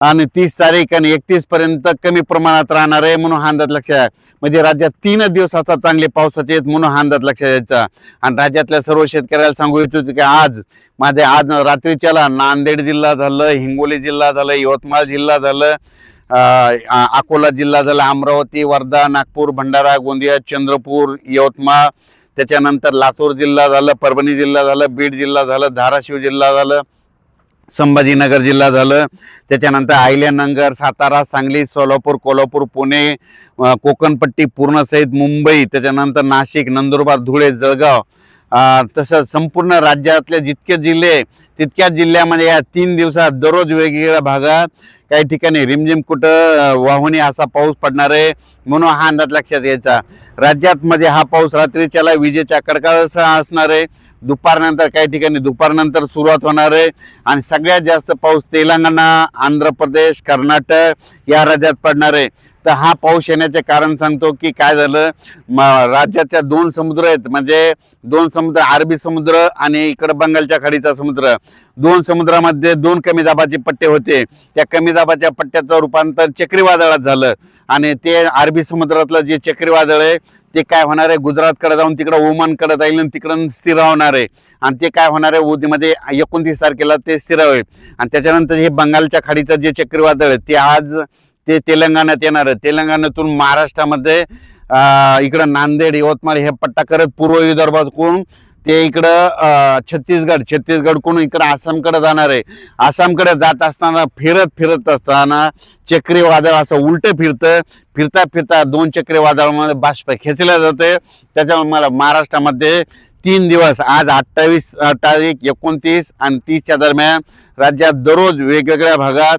आणि तीस तारीख आणि एकतीस पर्यंत कमी प्रमाणात राहणार आहे म्हणून हा अंदाज लक्षात म्हणजे राज्यात तीन दिवस आता चांगले पावसाचे आहेत म्हणून हा अंदाज लक्षात द्यायचा. आणि राज्यातल्या सर्व शेतकऱ्याला सांगू इच्छितो की आज माझे आज रात्रीच्याला नांदेड जिल्हा झालं हिंगोली जिल्हा झालं यवतमाळ जिल्हा झालं अकोला जिल्हा झाला अमरावती वर्धा नागपूर भंडारा गोंदिया चंद्रपूर यवतमाळ त्याच्यानंतर लातूर जिल्हा झालं परभणी जिल्हा झालं बीड जिल्हा झालं धाराशिव जिल्हा झालं. संभाजीनगर जिल्हा झालं. त्याच्यानंतर आहिल्यानगर सातारा सांगली सोलापूर कोल्हापूर पुणे कोकणपट्टी कोकणपट्टी पूर्णसहित मुंबई त्याच्यानंतर नाशिक नंदुरबार धुळे जळगाव तसं तसंच संपूर्ण राज्यातले जितके जिल्हे तितक्याच जिल्ह्यामध्ये म्हणजे या तीन दिवसात दररोज वेगवेगळ्या भागात काही ठिकाणी रिमझिम कुठं वाहुनी असा पाऊस पडणार आहे म्हणून हा अंदाज लक्षात यायचा राज्यात मध्ये हा पाऊस रात्रीच्याला विजेच्या कडकडासह असणार आहे. दुपारनंतर काही ठिकाणी दुपारनंतर सुरुवात होणार आहे. आणि सगळ्यात जास्त पाऊस तेलंगणा आंध्र प्रदेश कर्नाटक या राज्यात पडणार आहे. तर हा पाऊस येण्याचे कारण सांगतो की काय झालं? म राज्याच्या दोन समुद्र आहेत. म्हणजे दोन समुद्र अरबी समुद्र आणि इकडं बंगालच्या खाडीचा समुद्र. दोन समुद्रामध्ये दोन कमी दाबाचे पट्टे होते. त्या कमी दाबाच्या पट्ट्याचं रूपांतर चक्रीवादळात झालं. आणि ते अरबी समुद्रातलं जे चक्रीवादळ आहे ते काय होणार आहे? गुजरातकडे जाऊन तिकडं ओमानकडे जाईल आणि तिकडं स्थिर होणार आहे. आणि ते काय होणार आहे? उद्यामध्ये एकोणतीस तारखेला ते स्थिर होईल आणि त्याच्यानंतर हे बंगालच्या खाडीचं जे चक्रीवादळ आहे ते आज ते तेलंगणात येणार आहे. तेलंगणातून महाराष्ट्रामध्ये इकडं नांदेड यवतमाळ हे पट्टा करत पूर्व विदर्भातून ते इकडं छत्तीसगड छत्तीसगडकडून इकडं आसामकडे जाणार आहे. आसामकडे जात असताना फिरत फिरत असताना चक्रीवादळ असं उलटं फिरतं. फिरता फिरता दोन चक्रीवादळामध्ये बाष्प खेचल्या जाते त्याच्यामुळे मला महाराष्ट्रामध्ये तीन दिवस आज अठ्ठावीस तारीख एकोणतीस आणि तीसच्या दरम्यान राज्यात दररोज वेगवेगळ्या भागात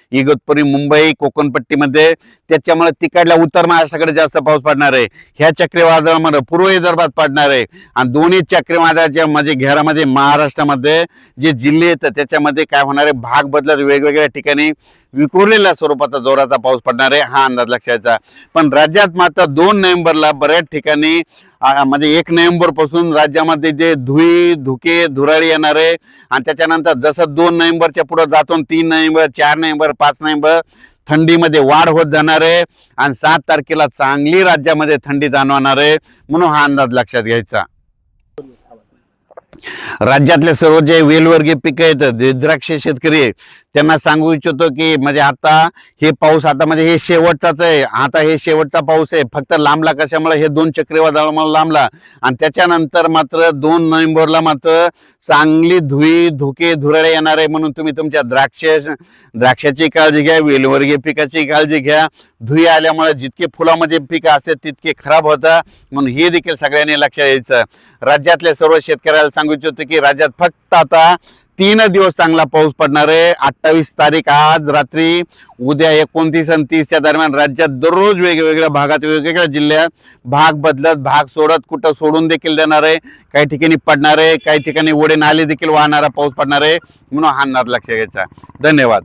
इगतपुरी मुंबई कोकणपट्टीमध्ये. त्याच्यामुळे तिकडल्या उत्तर महाराष्ट्राकडे जास्त पाऊस पडणार आहे. ह्या चक्रीवादळामध्ये पूर्व विदर्भात पडणार आहे. आणि दोन्ही चक्रीवादळाच्या म्हणजे घेरामध्ये महाराष्ट्रामध्ये जे जिल्हे आहेत त्याच्यामध्ये काय होणार आहे? भाग बदलत वेगवेगळ्या ठिकाणी विखुरलेल्या स्वरूपाचा जोराचा पाऊस पडणार आहे. हा अंदाज लक्षाचा पण राज्यात मात्र दोन नोव्हेंबरला बऱ्याच ठिकाणी म्हणजे एक नोव्हेंबरपासून राज्यामध्ये जे धुई धुके धुराळी येणार आहे. आणि त्याच्यानंतर जसं दोन नोव्हेंबरच्या पुढं जातो तीन नोव्हेंबर चार नोव्हेंबर पाच नोव्हेंबर थंडीमध्ये वाढ होत जाणार आहे आणि सात तारखेला चांगली राज्यामध्ये थंडी जाणवणार आहे म्हणून हा अंदाज लक्षात घ्यायचा. राज्यातले सर्व जे वेलवर्गीय पिकं आहेत द्राक्ष शेतकरी त्यांना सांगू इच्छितो की म्हणजे आता हे पाऊस आता म्हणजे हे शेवटचाच आहे. आता हे शेवटचा पाऊस आहे. फक्त लांबला कशामुळे? हे दोन चक्रीवादळामुळे लांबला. आणि त्याच्यानंतर मात्र दोन नोव्हेंबरला मात्र चांगली धुई धुके धुराळे येणार आहे म्हणून तुम्ही तुमच्या द्राक्ष द्राक्षाची काळजी घ्या वेलवर्गीय पिकाची काळजी घ्या. धुई आल्यामुळे जितके फुलामध्ये पिकं असतात तितके खराब होतात म्हणून हे देखील सगळ्यांनी लक्षात यायचं राज्यातल्या सर्व शेतकऱ्याला सांगू इच्छितो की राज्यात फक्त आता तीन दिवस चांगला पाऊस पडणार आहे. अठ्ठावीस तारीख आज रात्री उद्या एकोणतीस आणि तीसच्या दरम्यान राज्यात दररोज वेगवेगळ्या भागात वेगवेगळ्या जिल्ह्यात भाग बदलत भाग सोडत कुठं सोडून देखील देणार आहे. काही ठिकाणी पडणार आहे काही ठिकाणी ओढे नाले देखील वाहणारा पाऊस पडणार आहे. म्हणून हा अंदाज घ्यायचा. धन्यवाद.